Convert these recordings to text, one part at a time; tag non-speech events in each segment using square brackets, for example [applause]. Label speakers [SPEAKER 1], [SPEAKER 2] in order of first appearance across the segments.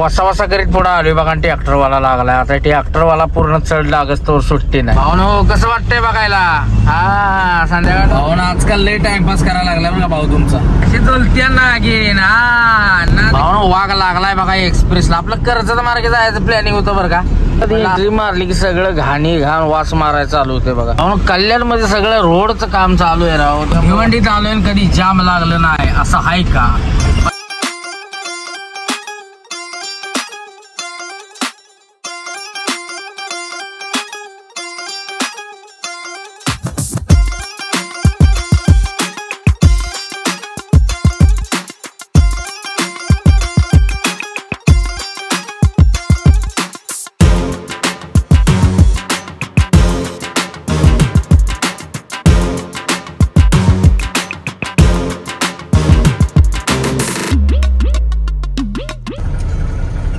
[SPEAKER 1] वसा वसा करीत पुढे आलोय बघा ट्रॅक्टरवाला लागलाय. आता ट्रॅक्टरवाला पूर्ण चढ लागत तो सुट्टी नाही. भाऊ कसं वाटतंय बघायला? हा संध्याकाळ. भाऊ आजकाल लय टाइमपास करायला लागलाय बघा भाऊ तुमचा?
[SPEAKER 2] अशी चलत्या नागिन हा ना.
[SPEAKER 1] भाऊ वाघ लागलाय बघा एक्सप्रेसला आपलं कर्जत मार्गे जायचं प्लॅनिंग होतं बरं का? मारली की सगळं घाणी घाण वास मारायला चालू होते बघा. भाऊ कल्याणमध्ये सगळं रोडचं काम चालू आहे राव.
[SPEAKER 2] भिवंडी चालू आहे कधी जाम लागलं नाही. असं हाय का?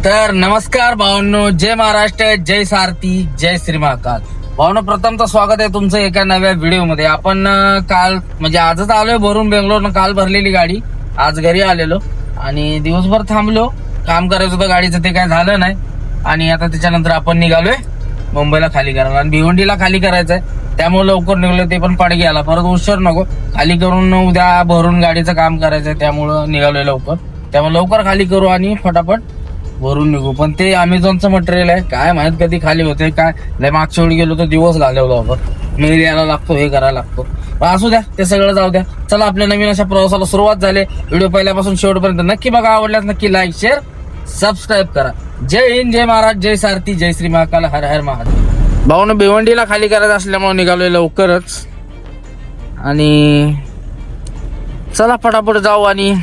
[SPEAKER 1] तर नमस्कार भावांनो जय महाराष्ट्र जय सारथी जय श्री महाकाल भावनो प्रथमचं स्वागत आहे तुमचं एका नव्या व्हिडिओमध्ये आपण काल म्हणजे आजच आलोय भरून बेंगलोर काल भरलेली गाडी. आज घरी आलेलो आणि दिवसभर थांबलो. काम करायचं होतं गाडीचं ते काय झालं नाही. आणि आता त्याच्यानंतर आपण निघालोय मुंबईला खाली करायला. आणि भिवंडीला खाली करायचं आहे त्यामुळे लवकर निघलो ते पण पाडगी आला. परत उशीर नको. खाली करून उद्या भरून गाडीचं काम करायचं आहे त्यामुळं निघालोय लवकर. त्यामुळे लवकर खाली करू आणि फटाफट भरून निघू. पण ते अमेझॉनचं मटेरियल आहे. काय माहीत कधी खाली होते काय? लय मागच्या वेळी गेलो तर दिवस घालवला आपण. मेल यायला लागतो हे करायला लागतो. असू द्या ते सगळं जाऊ द्या. चला आपल्या नवीन अशा प्रवासाला सुरुवात झाली. व्हिडिओ पहिल्यापासून शेवटपर्यंत नक्की बघा. आवडल्यास नक्की लाईक शेअर सबस्क्राईब करा. जय हिंद जय महाराज जय सारथी जय श्री महाकाल हर हर महादेव. भाऊन भिवंडीला खाली करायचं असल्यामुळे निघालोय लवकरच. आणि चला पटापट जाऊ आणि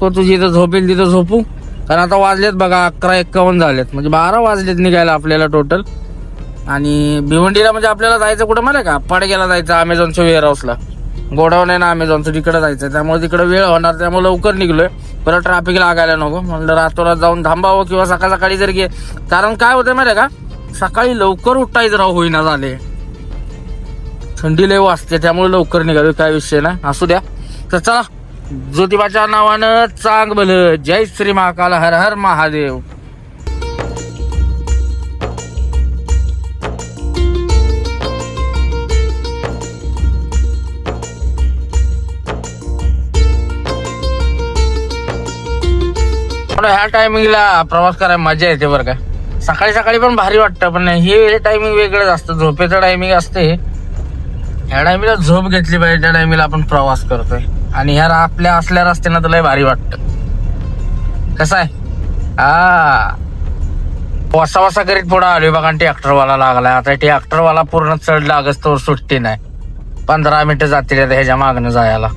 [SPEAKER 1] तो तुझी इथं झोपेल तिथं झोपू. कारण आता वाजलेत बघा अकरा एक्कावन्न झालेत. म्हणजे बारा वाजलेत निघायला आपल्याला टोटल आणि भिवंडीला म्हणजे आपल्याला जायचं कुठं माहिती का? पडग्याला जायचं अमेझॉनच्या वेअर हाऊसला गोडाऊन आहे ना अमेझॉनचं तिकडे जायचं त्यामुळे तिकडे वेळ होणार त्यामुळे लवकर निघलोय. परत ट्रॅफिक लागायला नको. म्हणलं रातोरात जाऊन थांबावं किंवा सकाळ सकाळी जर गे कारण काय होतं माहिती का? सकाळी लवकर उठायचं राहू होईना झाले. थंडी लय वाजते त्यामुळे लवकर निघालो काय विषय ना असू द्या. तर चला ज्योतिबाच्या नावानं चांग भल जय श्री महाकाल हर हर महादेव. ह्या टायमिंगला प्रवास करायला मजा येते बरं का. सकाळी सकाळी पण भारी वाटतं पण हे टायमिंग वेगळंच असतं. झोपेचं टायमिंग असते. ह्या टायमिंगला झोप घेतली पाहिजे त्या टायमिंगला आपण प्रवास करतोय. आणि ह्या आपल्या असल्या रस्त्यानं तर लय भारी वाटतं. कसं आहे? हा वसा वसा करीत पुढे आलोय बघा ट्रॅक्टरवाला लागलाय. आता ट्रॅक्टरवाला पूर्ण चढ लागत तो सुट्टी नाही. पंधरा मिनिटं जातील आता ह्याच्या मागणं जायला.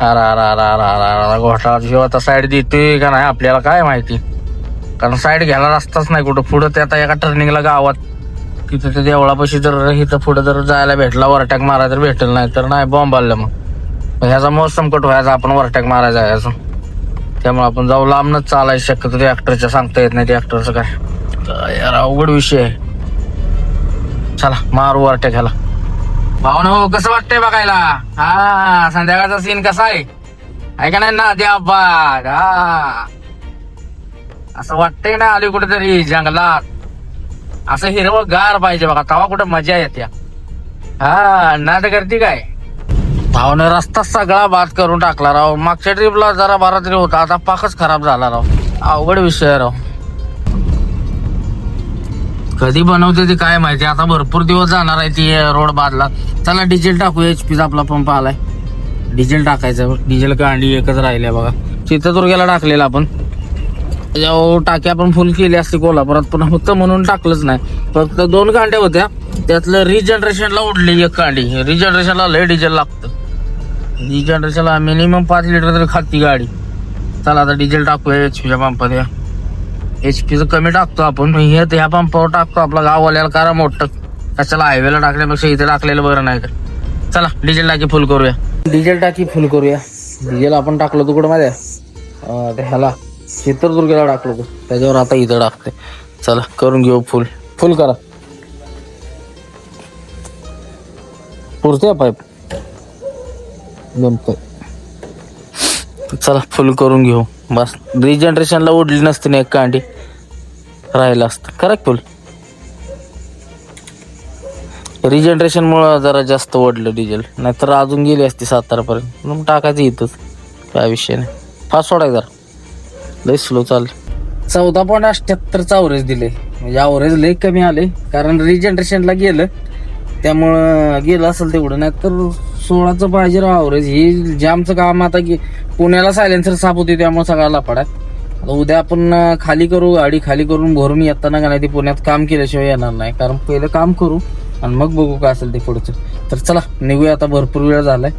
[SPEAKER 1] अरा घोटाळा जेव्हा आता साईड देतोय का नाही आपल्याला काय माहिती. कारण साईड घ्यायला रस्ताच नाही कुठं. पुढं ते आता एका टर्निंगला गावात. तिथं ते देवळापाशी जर इथं पुढं जर जायला भेटला वरटॅक मारा तर भेटेल नाही तर नाही बॉम्ब आलं मग. ह्याचा मोसम कट व्हायचा आपण वरटॅक मारायचा यायचं त्यामुळे आपण जाऊ लांबनच चालायचं शक्यतो ते ऍक्टरच्या सांगता येत नाही ते ऍक्टरचं काय. यार अवघड विषय आहे. चला मारू वरटॅक ह्याला. भावना हो कसं वाटतंय बघायला? हा संध्याकाळचा सीन कसा आहे? ऐका नाही? ना द्या हा. असं वाटतंय ना आली कुठेतरी जंगलात. असं हिरवं गार पाहिजे बघा तवा कुठं मजा येते हा नाद करते काय? भावने रस्ता सगळा बाद करून टाकला राव. मागच्या ट्रिपला जरा बारा तरी होता. आता पाकच खराब झाला राव. अवघड विषय आहे राव. कधी बनवते ते काय माहिती? आता भरपूर दिवस जाणार आहे ती रोड बादला. चला डिझेल टाकू. एच पीचा आपला पंप आलाय. डिझेल टाकायचं. डिझेल कांडी एकच राहिले बघा. चित्रदुर्गेला टाकलेला आपण. त्याच्यावर टाकी आपण फुल केली असती कोल्हापुरात. पण होतं म्हणून टाकलंच नाही. फक्त दोन कांड्या होत्या. त्यातलं रिजनरेशनला उडली एक कांडी रिजनरेशनला लय डिझेल लागतं. रिजनरेशनला मिनिमम पाच लिटर तरी खाती गाडी. चला आता डिझेल टाकूया एच पीच्या पंपात या एच पीचं कमी टाकतो आपण हे ह्या पंपावर टाकतो आपला गाववाल्याला करा मोठं. कशाला हायवेला टाकल्यापेक्षा इथे टाकलेलं बरं नाही का? चला डिझेल टाकी फुल करूया. डिझेल टाकी फुल करूया. डिझेल आपण टाकलं तू कुठं माहिती ह्याला. चित्रदुर्गला टाकलो तू. त्याच्यावर आता इथं टाकते. चला करून घेऊ फुल फुल करा. पुरते पाईप जमतंय चला फुल करून घेऊ. बस. रिजनरेशनला उडली नसती ना एक कांडी. राहिलं असतं. करेक्ट फुल रिजनरेशन मुळे जरा जास्त ओढलं डिझेल नाहीतर अजून गेली असती सातारापर्यंत. मग टाकायचं इथंच. काय विषय नाही. फास्ट सोडाय जरा. लय स्लो चाललं चौदा पॉईंट अठ्ठ्याहत्तरचं अवरेज दिले म्हणजे अवरेज लय कमी आले कारण रिजनरेशनला गेलं. त्यामुळं गेलं असेल तेवढं. नाही तर सोळाचं पाहिजे राव अवरेज ही जामचं काम आता की पुण्याला सायलेन्सर साफ होते त्यामुळे सगळा लपाड आता उद्या आपण खाली करू गाडी खाली करून भरून येताना का नाही ते पुण्यात काम केल्याशिवाय येणार नाही. कारण पहिलं काम करू आणि मग बघू काय असेल ते पुढचं. तर चला निघूया आता. भरपूर वेळ झालाय.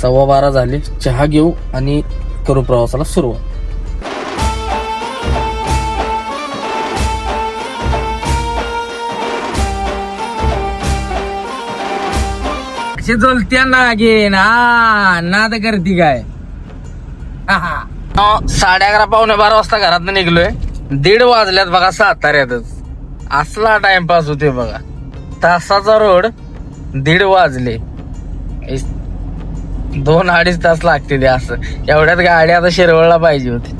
[SPEAKER 1] सव्वा बारा झाले. चहा घेऊ आणि करू प्रवासाला सुरुवात. अशी चलत्या नागेन. हा नाद करती काय? साडे अकरा पावणे बारा वाजता घरात निघलोय. दीड वाजल्यात बघा साताऱ्यातच. असला टाइमपास होते बघा. तासाचा रोड दीड वाजले. दोन अडीच तास लागते ते असं. एवढ्यात गाडी आता शिरवळला पाहिजे होती.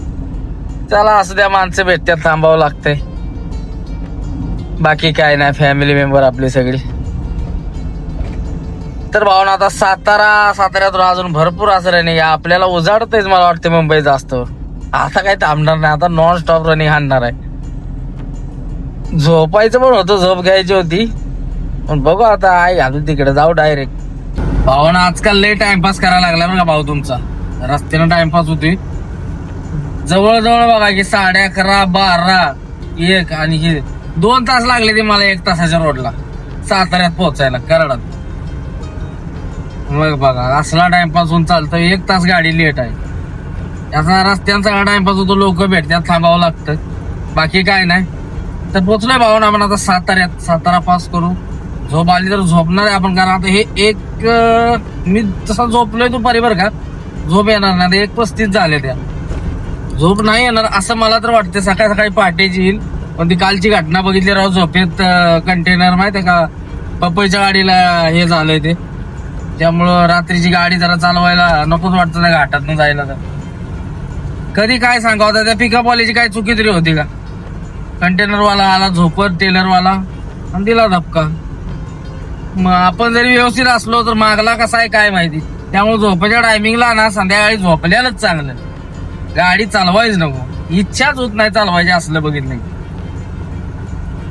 [SPEAKER 1] चला असं त्या माणसं भेटत्यात थांबावं लागतंय. बाकी काय नाही फॅमिली मेंबर आपली सगळी. तर भावना आता सातारा साताऱ्यातून अजून भरपूर असं रनिंग आपल्याला उजाडतच मला वाटतं मुंबई जास्त. आता काही थांबणार नाही आता नॉन स्टॉप रनिंग हाणणार आहे. झोपायचं पण होतं झोप घ्यायची होती. पण बघू आता आई घालू तिकडे जाऊ डायरेक्ट भावना आजकाल लय टाइमपास करायला लागला बरं का भाऊ तुमचा. रस्त्यानं टाइमपास होते जवळजवळ बघा की साडे अकरा बारा एक आणि हे. दोन तास लागले ते मला एक तासाच्या रोडला साताऱ्यात पोहोचायला कराडात मग बघा असला टाइमपास होऊन चालतं एक तास गाडी लेट आहे. याचा रस्त्यांचा सगळा टाइमपास होतो लोक भेटतात थांबावं लागतं. बाकी काय नाही. तर पोचलोय भावना आपण आता साताऱ्यात सातारा पास करू. झोप आली तर झोपणार आहे आपण कारण आता हे एक मी तसा झोपलोय दुपारी बरं का झोप येणार नाही एक पस्तीस झाले त्या. झोप नाही येणार असं मला तर वाटते सकाळी सकाळी पहाटेची येईल. पण ती कालची घटना बघितली राव झोपेत कंटेनर माहितीये का पपईच्या गाडीला हे झालंय ते. त्यामुळं रात्रीची गाडी जरा चालवायला नकोच वाटतं नाही घाटात जायला तर. कधी काय सांगा होता त्या पिकअप वाल्याची काय चुकी तरी होती का? कंटेनरवाला आला झोपत टेलरवाला आणि दिला धपका. मग आपण जरी व्यवस्थित असलो तर मागला कसा आहे काय माहिती. त्यामुळे झोपाच्या टायमिंगला ना संध्याकाळी झोपल्यालाच चांगलं. गाडी चालवायच नको. इच्छाच होत नाही चालवायची असलं बघितलं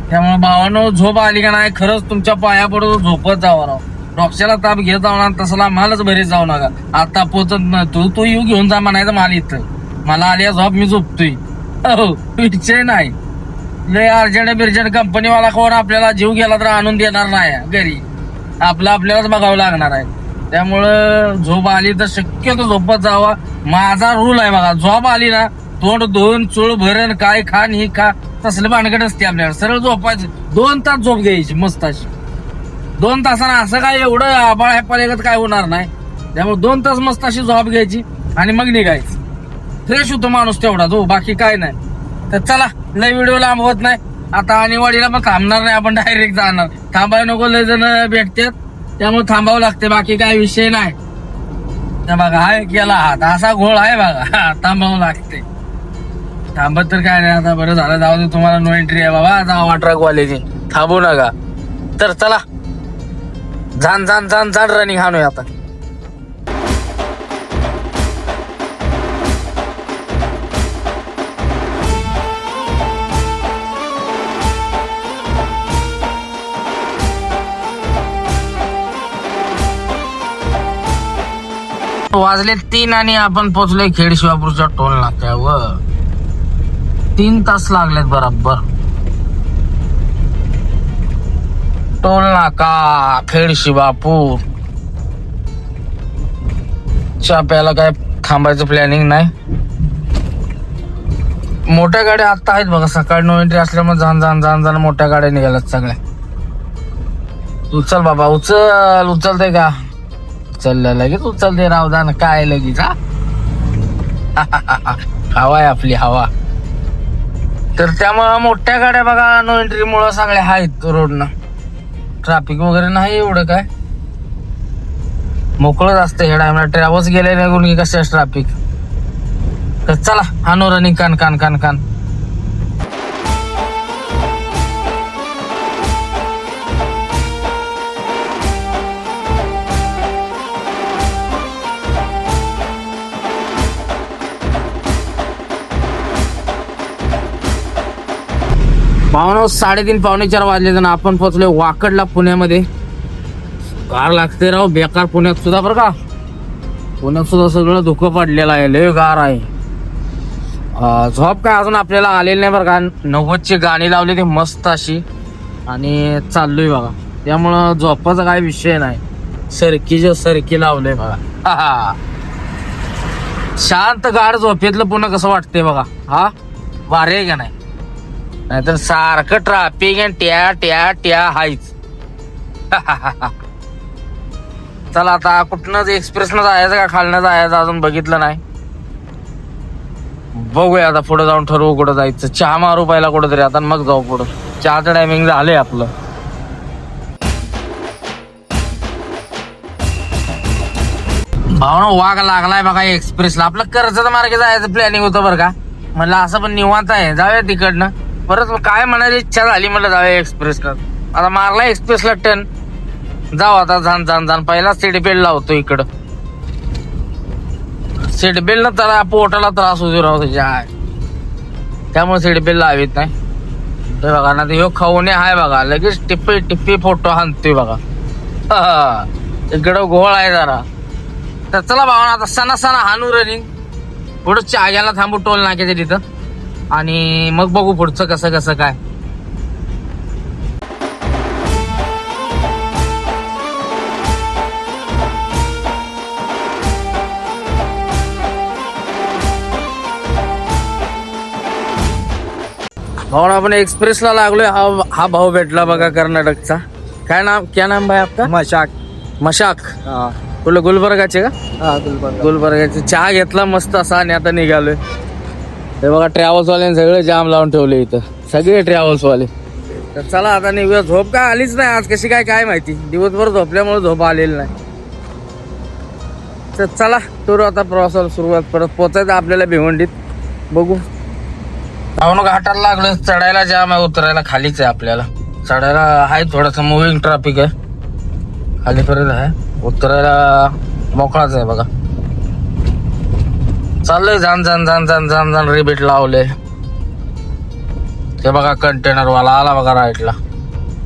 [SPEAKER 1] त्यामुळे भावानं झोप आली का नाही खरंच तुमच्या पाया पडतो झोपत जावं राव. डॉक्टरला ताप घेत जाऊ ना तसला मलाच बरेच जाऊ नका. आता पोचत ना तू तू येऊ घेऊन जा म्हणायचं माल इथं. मला आली आहे झोप मी झोपतोय. हो विषय नाही. लय अर्जंट बिर्जंट कंपनीवाला कोण आपल्याला जीव गेला तर आणून देणार नाही घरी. आपलं आपल्यालाच बघावं लागणार आहे. त्यामुळं झोप आली तर शक्यतो झोपत जावा. माझा रूल आहे बघा झोप आली ना तोंड दोन चूळ भरण काय खा ही खा. तसलं भानगड असते आपल्याला सरळ झोपायचं. दोन तास झोप घ्यायची मस्त अशी. दोन तासानं असं काय एवढं आबाळ ह्या काय होणार नाही. त्यामुळे दोन तास मस्त अशी झोप घ्यायची आणि मग निघायची. फ्रेश होतो माणूस तेवढा तो बाकी काय नाही. तर चला लय व्हिडिओ लांब होत नाही. आता आणि वाडीला पण थांबणार नाही आपण डायरेक्ट जाणार. थांबायला नको लय जण भेटतात. त्यामुळे थांबावं लागते बाकी काय विषय नाही. तर बघा हाय केला हात. असा घोळ आहे बघा थांबावं लागते. थांबत तर काय नाही आता बरं झालं. जाऊ दे तुम्हाला नो एंट्री आहे बाबा. जावा कॉलेज थांबू नका. तर चला जाण जाण जाण जाण रनिंग हाणूया आता. वाजले तीन आणि आपण पोचलोय खेड शिवापूरच्या टोलनाक्यावर. तीन तास लागलेत बरोबर. टोल नाका खेड शिवापूर चहा प्यायला काय थांबायचं प्लॅनिंग नाही. मोठ्या गाड्या आत्ता आहेत बघा सकाळी नऊ एंट्री असल्यामुळे जाण जाण जाण जाण मोठ्या गाड्या निघाल्यात सगळ्या. उचल बाबा उचल उचलते का? उचललं लगेच उचलते राव जा काय लगेच हा? [laughs] हवा आहे आपली हवा. तर त्यामुळं मोठ्या गाड्या बघा नो एंट्रीमुळं सगळ्या आहेत रोडनं. ट्रॅफिक वगैरे नाही एवढं काय? मोकळंच असतं ह्या टायमला ट्रॅव्हल्स गेले नाही की कसं ट्रॅफिक तर चला हानो रनिंग कान कान कान कान. पावणे साडेतीन पावणे चार वाजले ना आपण पोहोचलोय वाकडला पुण्यामध्ये. गार लागते राव बेकार पुण्यात सुद्धा बरं का. पुण्यात सुद्धा सगळं धुकं पडलेलं आहे लय गार आहे. झोप काय अजून आपल्याला आलेली नाही बरं का. नव्वदची गाणी लावली ती मस्त अशी. आणि चाललोय बघा. त्यामुळं झोपाचा काय विषय नाही. सरकीच्या सरकी लावलंय बघा. शांत गाड झोपेतलं पुन्हा कसं वाटतंय बघा. हा? वारे आहे का नाही? नाहीतर सारखं ट्राफिक आणि ट्या ट्या ट्या हायच. [laughs] चला आता कुठनंच एक्सप्रेसनं जायचं का खालनं जायचं अजून बघितलं नाही. बघूया आता पुढे जाऊन ठरवू कुठं जायचं. चहा मारू पहिला कुठंतरी आता मग जाऊ पुढं. चहाचं टायमिंग झालंय आपलं. भावना वाघ लागलाय बघा एक्सप्रेसला आपलं कर्जत मार्गे जायचं प्लॅनिंग होतं बरं का. म्हणलं असं पण निवांत आहे. जाऊया तिकडनं. परत काय म्हणायची इच्छा झाली म्हटलं जाऊया एक्सप्रेसला आता मारला एक्सप्रेसला टर्न जाऊ आता जाण जाण जाण. पहिला सीट बेल्ट लावतो इकडं. सीट बेल्ट त्याला पोटाला त्रास होतो राहू त्याच्या. त्यामुळे सीट बेल्ट लावित नाही. ते बघा ना ते ह्यो खवणे आहे बघा. लगेच टिप्पी टिप्पी फोटो हाणतोय बघा. इकडं घोळ आहे जरा. तर चला भावना आता सणा सणा हानू रनिंग पुढं चाग्याला थांबू टोल नाक्याच्या तिथं. आणि मग बघू पुढचं कसं कसं काय. भावना आपण एक्सप्रेसला लागलोय. हा हा भाऊ भेटला बघा कर्नाटकचा. काय नाम क्या नाम भाई आपका?
[SPEAKER 2] मशाक.
[SPEAKER 1] मशाक.
[SPEAKER 2] हा.
[SPEAKER 1] तुला गुलबर्गाचे का?
[SPEAKER 2] हा गुलबर्गा.
[SPEAKER 1] गुलबर्गाचे. चहा घेतला मस्त असा आणि आता निघालोय. हे बघा ट्रॅव्हल्स वाल्याने सगळे जाम लावून ठेवले इथं. सगळे ट्रॅव्हल्स वाले तर चला आता निघूया. झोप काय आलीच नाही आज? कशी काय काय माहिती? दिवसभर झोपल्यामुळे झोप आलेली नाही. तर चला करू आता प्रवासाला सुरुवात. परत पोचायचं आपल्याला भिवंडीत. बघू. धावणं घाटाला लागलं. चढायला जाम आहे उतरायला खालीच आहे आपल्याला. चढायला आहे थोडासा मुव्हिंग ट्रॅफिक आहे. खालीपर्यंत आहे. उतरायला मोकळाच आहे बघा. चाललंय जाण जाण जाण जाण जाण जाण रिबीट लावले. ते बघा कंटेनर वाला आला बघा राईटला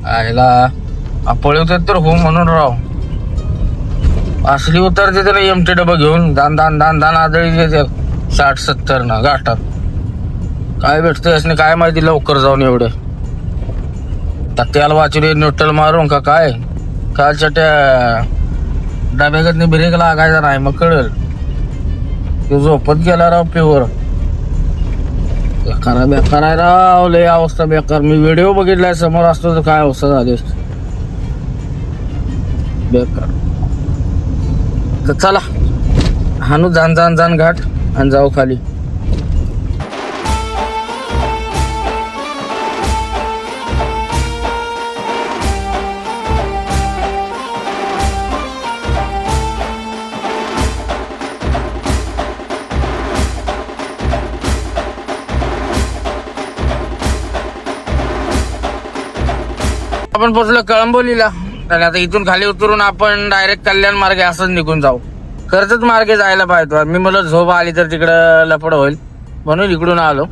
[SPEAKER 1] आयला पळवतात तर हो म्हणून राव. असली उतरते तर एम टी डबा घेऊन दान दान दान दान आदळी देते साठ सत्तर ना गाठात. काय भेटतंय असणे काय माहिती लवकर जाऊन एवढे. तर त्याला वाचले न्यूट्रल मारून का काय? कालच्या त्या डब्यागतनी ब्रेक लागायचा नाही मग कळेल. तो झोपत गेला राव प्युअर. बेकार आहे, बेकार आहे राव. लय अवस्था बेकार. मी व्हिडिओ बघितलाय समोर असतो तर काय अवस्था झाली बेकार. तर चला. हानू जाण जाण जाण घाट आणि जाऊ खाली. आपण पोचलो कळंबोलीला. आणि आता इथून खाली उतरून आपण डायरेक्ट कल्याण मार्गे असंच निघून जाऊ. खरंच मार्गे जायला पाहिजे मी मला झोप आली तर तिकडं लपड होईल. म्हणून इकडून आलो.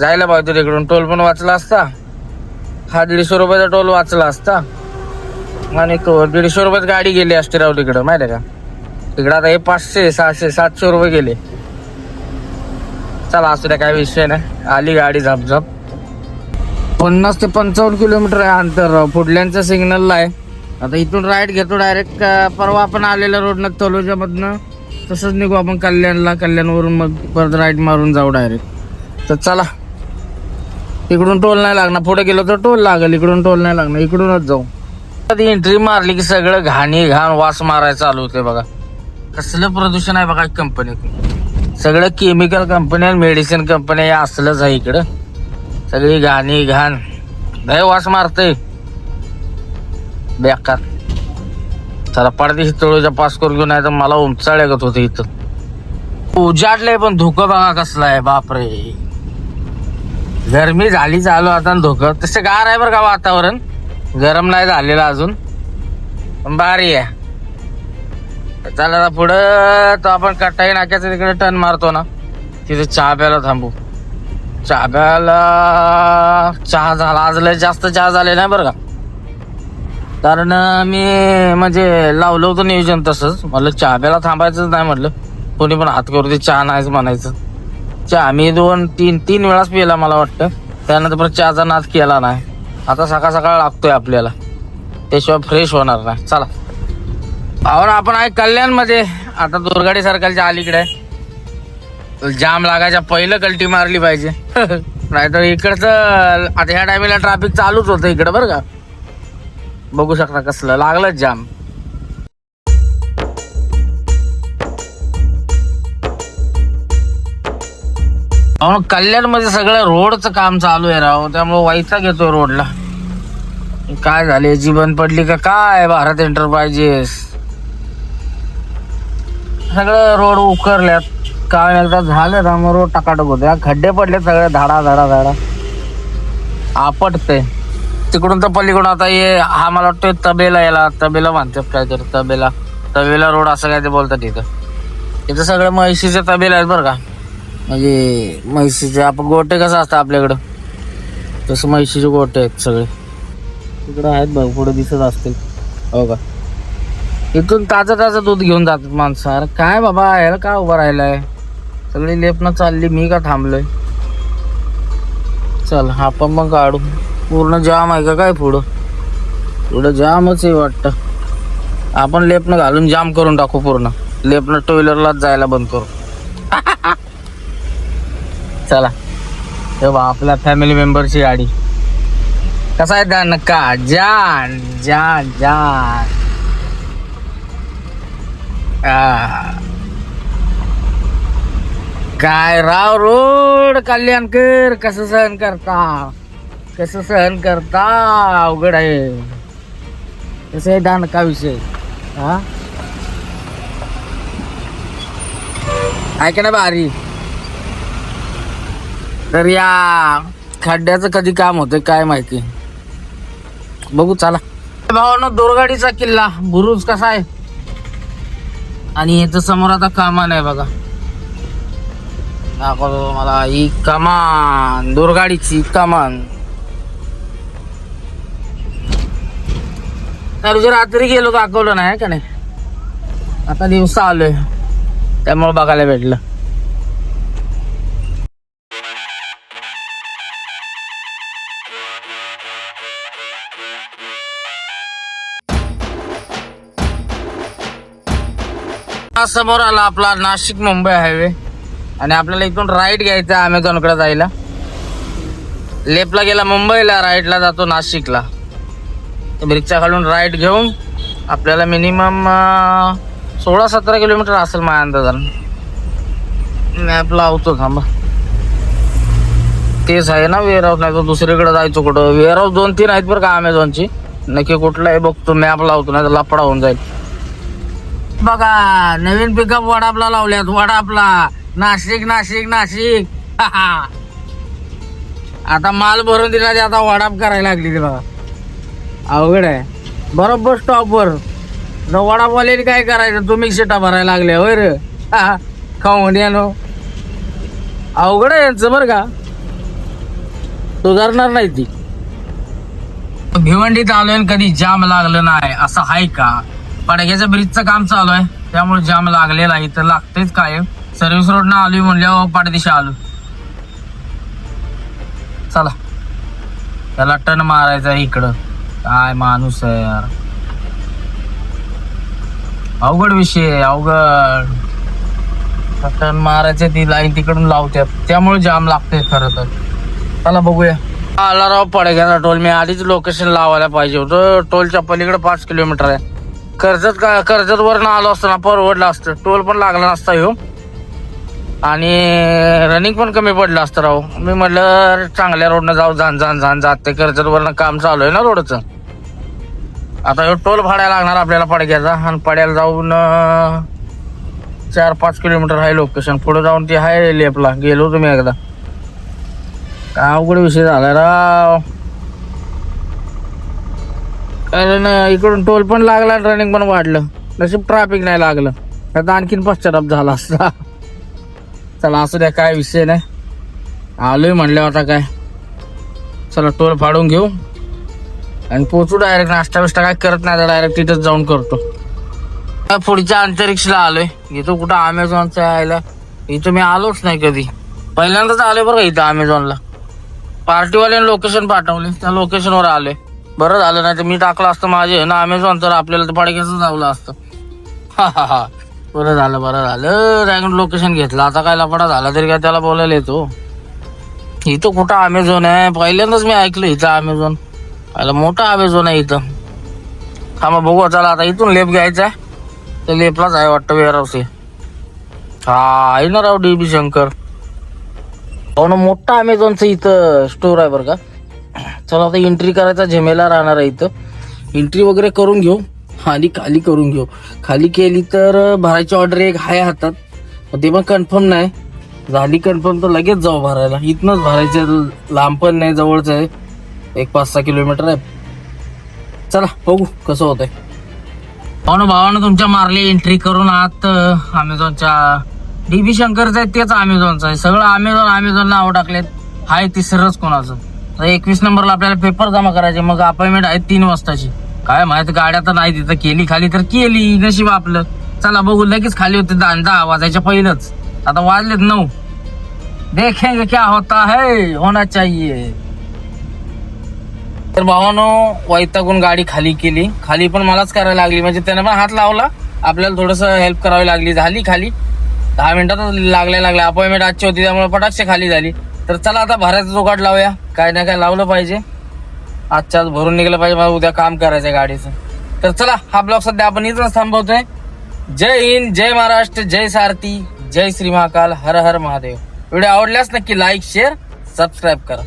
[SPEAKER 1] जायला पाहिजे तिकडून. टोल पण वाचला असता. हा दीडशे रुपयाचा टोल वाचला असता. आणि तो दीडशे रुपयात गाडी गेली असते राव तिकडं. माहिती आहे का? तिकडं आता हे पाचशे सहाशे सातशे रुपये गेले. चला असू द्या काय विषय नाही. आली गाडी झप. पन्नास ते पंचावन्न किलोमीटर आहे अंतर फुडल्यांचा सिग्नल सिग्नलला आहे. आता इथून राईट घेतो डायरेक्ट परवा आपण आलेल्या रोडनं तलोजामधनं तसंच निघू आपण कल्याणला. कल्याणवरून मग परत राईट मारून जाऊ डायरेक्ट तर चला. इकडून टोल नाही लागणार. पुढे गेलो तर टोल लागेल. इकडून टोल नाही लागणार. इकडूनच जाऊ. ती एंट्री मारली की सगळं घाणी घाण वास मारायला चालू होते बघा. कसलं प्रदूषण आहे बघा कंपनीत सगळं केमिकल कंपन्या मेडिसिन कंपन्या या असलंच आहे इकडं. सगळी घाणी घाण. लय वास मारते बेकार. चला पडदेशी तळूच्या पास करून घेऊन नाही तर मला उंचाळ लागत होते इथं. उजाडलंय पण धुकं बघा कसलं आहे बापरे. गरमी झाली चालू आता आणि धुकं. तसं गार आहे बरं का वातावरण? गरम नाही झालेलं अजून. पण भारी आहे. चला आता पुढं तो आपण कटाई नाक्याचं तिकडे टर्न मारतो ना. तिथे चहा प्यायला थांबू. चहाला चहा झाला. आज लय जास्त चहा झाले नाही बरं का? कारण मी म्हणजे लावलं होतं नियोजन तसंच. म्हटलं चहा प्याला थांबायचंच नाही म्हटलं कोणी पण हात करू दे चहा नाहीच म्हणायचं. चहा मी दोन तीन तीन वेळाच पिला मला वाटतं. त्यानंतर परत चहाचा नाद केला नाही. आता सकाळ सकाळ लागतोय आपल्याला. त्याशिवाय फ्रेश होणार नाही. चला. आवर आपण आहे कल्याणमध्ये. आता दुर्गाडी सर्कलच्या अलीकडे. आहे. जाम लागायच्या पहिलं कल्टी मारली पाहिजे. नाहीतर इकडचं आता ह्या टायमिंगला ट्रॅफिक चालूच होतं इकडं बरं का. बघू शकता कसलं लागलंच जाम. अहो कल्याणमध्ये सगळं रोडचं काम चालू आहे राव त्यामुळे वाईचा घेतो रोडला. काय झाले जीवन पडली का काय? भारत एंटरप्राइजेस सगळं रोड उकरल्यात. काय एकदा झालं ना रोड टकाटक होते. खड्डे पडले सगळे धाडा धाडा धाडा. आपटते तिकडून तर पलीकडून आता ये हा मला वाटतोय तबेला याला तबेला म्हणतात काहीतरी तबेला. तबेला रोड असं काय ते बोलतात तिथं तिथं सगळे म्हैशीचे तबेला आहेत बरं का. म्हणजे म्हैशीचे आपण गोटे कसं असतं आपल्याकडं? तसं म्हैशीचे गोटे आहेत सगळे. तिकडं आहेत बघ पुढे दिसत असतील. हो का? इथून ताजं ताजं दूध घेऊन जातात माणसं. अरे काय बाबा याला का उभं राहिलंय? सगळी लेपनं चालली मी का थांबलोय? चल आपण मग काढू. पूर्ण जाम आहे का? काय पुढं? पुढं जामच आहे वाटतं. आपण लेपनं घालून जाम करून टाकू पूर्ण. लेपनं टू व्हीलरलाच जायला बंद करू. [laughs] चला. तेव्हा आपल्या फॅमिली मेंबरची गाडी. कसा आहे जान का? जान जान जान. आ. काय राव रोड कल्याणकर कसं सहन करता? कसं सहन करता? अवघड आहे. कसं आहे दानका विषय? हा? ऐका ना भारी तर या खड्ड्याचं कधी काम होतं काय माहिती? बघू चला. भावानं दोरगाडीचा किल्ला बुरुज कसा आहे? आणि याचं समोर आता कामा नाही बघा. दाखवतो मला ही कमान. दोरगाडीची कमान. तर रात्री गेलो दाखवलं नाही का नाही? आता दिवसा आलोय. त्यामुळे बघायला भेटलं. समोर आला आपला नाशिक मुंबई हायवे. आणि आपल्याला इथून राईट घ्यायचा अमेझॉनकडे जायला. लेफ्टला गेला मुंबईला राईटला जातो नाशिकला. रिक्षा खालून राईट घेऊन आपल्याला मिनिमम सोळा सतरा किलोमीटर असेल माझ्या अंदाजानं. मॅप लावतो थांबा. तेच आहे ना वेअरहाऊस नाही तर दुसरीकडे जायचो कुठं? वेअरहाऊस दोन तीन आहेत बरं का अमेझॉनची नक्की कुठलं आहे बघतो मॅप लावतो नाही तर लपडा होऊन जाईल. बघा नवीन पिकअप वडापला लावल्यात वडापला. नाशिक नाशिक नाशिक. [laughs] आता माल भरून दिला ते आता वडाप करायला लागली ते बघा. अवघड आहे. बरोबर स्टॉपवर न वडापवाल्याने काय करायचं? तुम्ही शिटा भरायला लागल्या होय रे. [laughs] खाऊन यानो अवघड आहे यांचं बरं का? सुधारणार नाही ती. भिवंडीत आलोय कधी जाम लागलं नाही असं आहे का? पडग्याच्या ब्रिजचं काम चालू आहे त्यामुळे जाम लागलेला आहे तर लागतेच काय सर्व्हिस रोड ना आलोय म्हणल्यावर पाठदिशा आलो. चला. त्याला टन मारायचा आहे इकडं. काय माणूस आहे यार. अवघड विषय आहे, अवघड. टन मारायचे ती लाईन तिकडून लावतात त्यामुळे जाम लागते खरं तर. चला बघूया. आला राव पडग्याचा टोल. मी आधीच लोकेशन लावायला पाहिजे होतं. टोलच्या पलीकडे पाच किलोमीटर आहे. कर्जत का कर्जत वरनं आलो असतो ना परवडलं असतं. टोल पण लागला नसता येऊ आणि रनिंग पण कमी पडलं असतं राव. मी म्हटलं चांगल्या रोडनं जाऊ जाण जाण जाण जात ते कर्जतवरनं काम चालू आहे ना रोडचं आता टोल भाड्या लागणार आपल्याला पडग्याचा. आणि पड्याला जाऊन चार पाच किलोमीटर आहे लोकेशन पुढे जाऊन ते आहे लेपला. गेलो तुम्ही एकदा. काय अवघड विषय झाला राव. कारण इकडून टोल पण लागला रनिंग पण वाढलं. नशीब ट्रॅफिक नाही लागलं. आता आणखीन पश्चाताप झाला असता. चला असू द्या काय विषय नाही. आलोय म्हणल्यावर आता काय. चला टोल फाडून घेऊ. आणि पोचू डायरेक्ट नाश्ता बिष्टा काय करत नाही डायरेक्ट तिथंच जाऊन करतो. पुढच्या अंतरिक्षला आलोय. इथं कुठं अमेझॉनच्या यायला इथं मी आलोच नाही कधी. पहिल्यांदाच आलोय बरं का इथं अमेझॉनला पार्टीवाल्याने लोकेशन पाठवले त्या लोकेशनवर आलोय. बरं झालं नाही तर मी टाकलं असतं माझे ना अमेझॉन तर आपल्याला तर पाडक्याचं जावलं असतं. [laughs] हा हा हा. बरं झालं बरं झालं. त्याकडून लोकेशन घेतलं. आता काय लफडा झाला तरी काय त्याला बोलायला येतो. इथं कुठं अमेझॉन आहे? पहिल्यांदाच मी ऐकलं इथं अमेझॉन पहिला मोठा अमेझॉन आहे इथं. हा मग बघू चला आता इथून लेप घ्यायचा आहे. तर लेपलाच आहे वाटतं वेअरहाऊस हा. आहे ना राव डी बी शंकर. हो ना मोठा अमेझॉनचं इथं स्टोर आहे बरं का. चला आता एंट्री करायचा झेमेला राहणार आहे इथं. एंट्री वगैरे करून घेऊ. आणि खाली करून घेऊ. खाली केली तर भरायची ऑर्डर एक आहे हातात. ते पण कन्फर्म नाही. झाली कन्फर्म तर लगेच जाऊ भरायला. इथनंच भरायचं लांब पण नाही जवळच आहे. एक पाच सहा किलोमीटर आहे. चला बघू कसं होतंय. हो भावना भावानं तुमच्या मारली एंट्री करून आत अमेझॉनच्या डीबी शंकरचं आहे तेच अमेझॉनचं आहे. सगळं अमेझॉन अमेझॉन नाव टाकलेत. हाय तिसरंच कोणाचं? तर एकवीस नंबरला आपल्याला पेपर जमा करायचे. मग अपॉइंटमेंट आहे तीन वाजताची. काय माहीत गाड्या तर नाही तिथं. केली खाली तर केली नशीब आपलं. चला बघू. लगेच खाली होते दहा दहा वाजायच्या पहिलंच. आता वाजलेत नऊ. देखेंगे क्या होता है होना चाहिए. तर भावानो वैतागून गाडी खाली केली. खाली पण मलाच करायला लागली. म्हणजे त्याने पण हात लावला. आपल्याला थोडस हेल्प करावी लागली. झाली खाली. दहा मिनिटातच लागल्या लागल्या. अपॉइंटमेंट आजची होती त्यामुळे पटाक्षे खाली झाली. तर चला आता भरायचा जोगाट लावूया. काय ना काय लावलं पाहिजे. आजच्या आज भरून निघलं पाहिजे मला उद्या काम करायचं गाडीचं. तर चला हा ब्लॉग सध्या आपण इथंच थांबवतोय. जय हिंद जय महाराष्ट्र जय सारथी जय श्री महाकाल हर हर महादेव. व्हिडिओ आवडल्यास नक्की लाईक शेअर सबस्क्राईब करा.